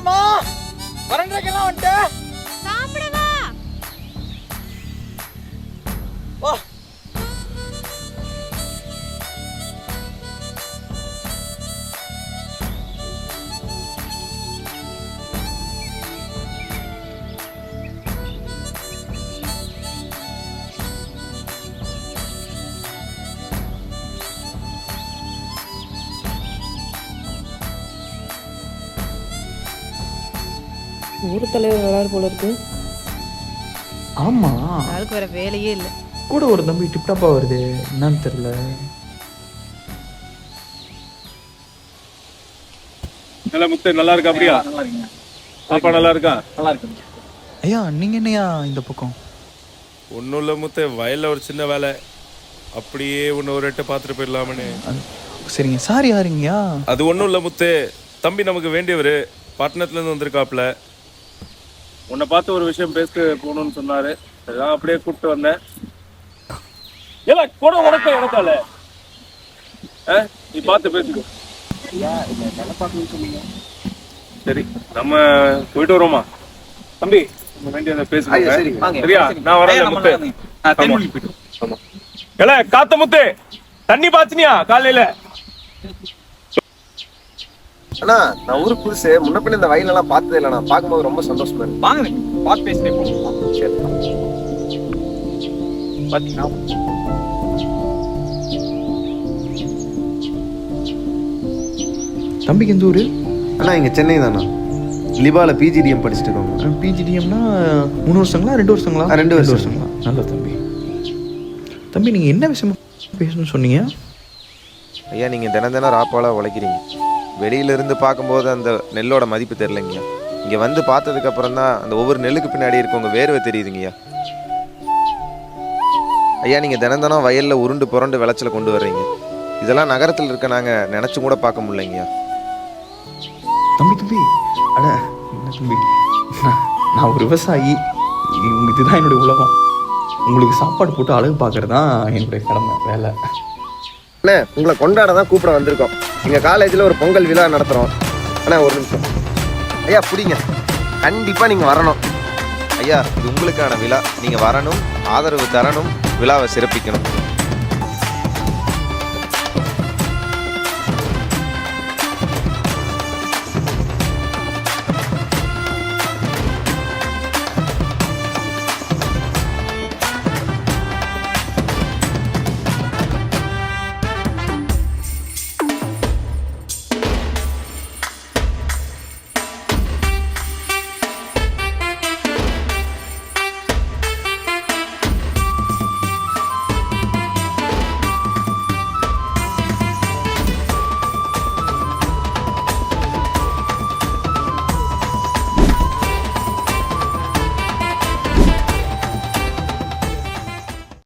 சாப்பிடலாமா வந்துட்டு? வந்துட்டேன் ஊர் தலைவர் வராரு போல இருக்கு. ஆமா. ஆளுக்கு வேற வேலையே இல்லை. கூட ஒரு தம்பி டிப்டாப்பா வருது. என்னன்னு தெரியல. நல்ல முத்து நல்லா இருக்கா அப்படியா பாப்பா நல்லா இருக்கா? ஐயா நீங்க என்னையா இந்த பக்கம்? ஒன்றும் இல்லை முத்து வயலில் ஒரு சின்ன வேலை. அப்படியே ஒன்று ஒரு எட்டு பார்த்துட்டு போயிடலாமனு அது- சரிங்க. சார் யாருங்கய்யா அது ஒன்றும் இல்லை முத்து. தம்பி நமக்கு வேண்டியவர். பட்டணத்துலேருந்து வந்திருக்காப்புல. உன்னை பார்த்து ஒரு விஷயம் பேச போகணும்னு சொன்னாரு. அதான் அப்படியே கூப்பிட்டு வந்தேன். ஏல கூட உனக்கு எனக்கால? நீ பார்த்து பேசிக்கோ. சரி நம்ம போயிட்டு வரோமா தம்பி வேண்டியதை பேசுங்க. சரியா? நான் வரேன் முத்து. ஆமா. ஆமா. ஏல காத்த முத்து தண்ணி பாய்ச்சினியா காலையில? அண்ணா நான் ஊருக்கு புதுசு. முன்ன பின்ன இந்த வயலெல்லாம் பார்த்ததே இல்லை. நான் பார்க்கும்போது ரொம்ப சந்தோஷமா இருக்கு. வாங்க பார்த்து பேசிட்டே சரி. பார்த்தீங்கன்னா தம்பிக்கு எந்த ஊர்? அண்ணா இங்க சென்னை தானா லிபால பிஜிடிஎம் படிச்சுட்டு இருக்கோம் பிஜிடிஎம்னா மூணு வருஷங்களா ரெண்டு வருஷங்களா? ரெண்டு வருஷம். வருஷங்களா? நல்ல தம்பி. தம்பி நீங்க என்ன விஷயமா பேசணும்னு சொன்னீங்க? ஐயா நீங்கள் தினம் தினம் ராப்பாலாக உழைக்கிறீங்க. வெளியில இருந்து பார்க்கும்போது அந்த நெல்லோட மதிப்பு தெரிலங்க இங்கே வந்து பார்த்ததுக்கு அப்புறம் தான் அந்த ஒவ்வொரு நெல்லுக்கு பின்னாடி இருக்க உங்கள் வேர்வை தெரியுதுங்கய்யா. ஐயா நீங்கள் தினம் தினம் வயலில் உருண்டு புரண்டு விளைச்சலை கொண்டு வர்றீங்க. இதெல்லாம் நகரத்தில் இருக்க நாங்கள் நினச்சி கூட பார்க்க முடியலைங்கய்யா. தம்பி தம்பி. அட என்ன தம்பி? நான் ஒரு விவசாயி. இது- இதுதான் என்னுடைய உலகம். உங்களுக்கு சாப்பாடு போட்டு அழகு பார்க்கறது தான் என்னுடைய கடமை வேலை. அண்ணா உங்களை கொண்டாட தான் கூப்பிட வந்திருக்கோம். எங்கள் காலேஜில் ஒரு பொங்கல் விழா நடத்துகிறோம் அண்ணா ஒரு நிமிஷம். ஐயா பிடிங்க. கண்டிப்பாக நீங்கள் வரணும். ஐயா இது உங்களுக்கான விழா. நீங்கள் வரணும் ஆதரவு தரணும் விழாவை சிறப்பிக்கணும்.